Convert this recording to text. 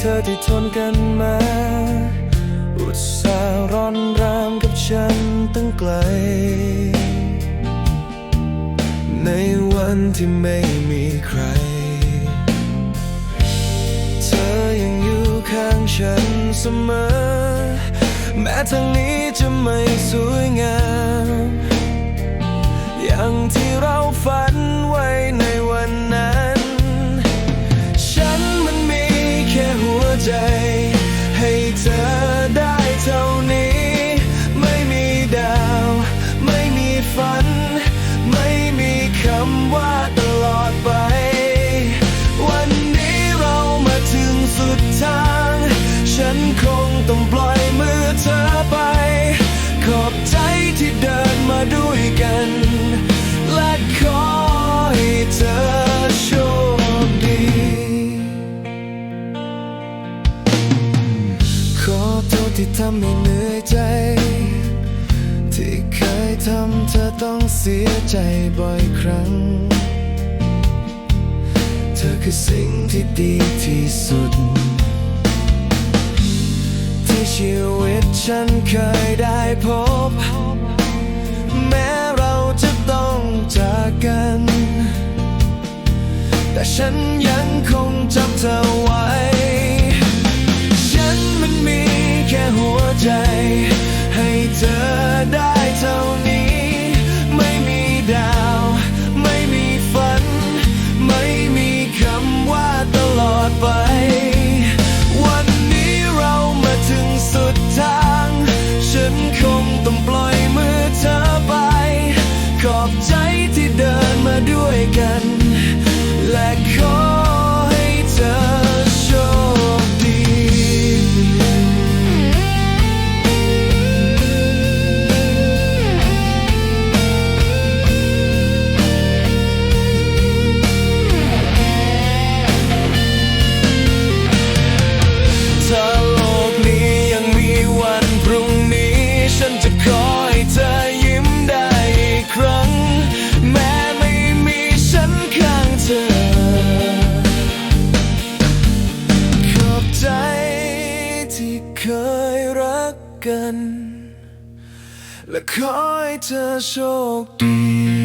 เธอที่ทนกันมาอุตส่าห์ร้อนรามกับฉันตั้งไกล ในวันที่ไม่มีใคร เธอยังอยู่ข้างฉันเสมอ แม้ทางนี้จะไม่สวยงาม อย่างที่เราฝันำให้เหนื่อยใจ ที่เคยทำเธอต้องเสียใจบ่อยครั้ง เธอคือสิ่งที่ดีที่สุด ที่ชีวิตฉันเคยได้พบ แม้เราจะต้องจากกัน แต่ฉันยังคงจำเธอไว้ กัน และขอให้เธอโชคดี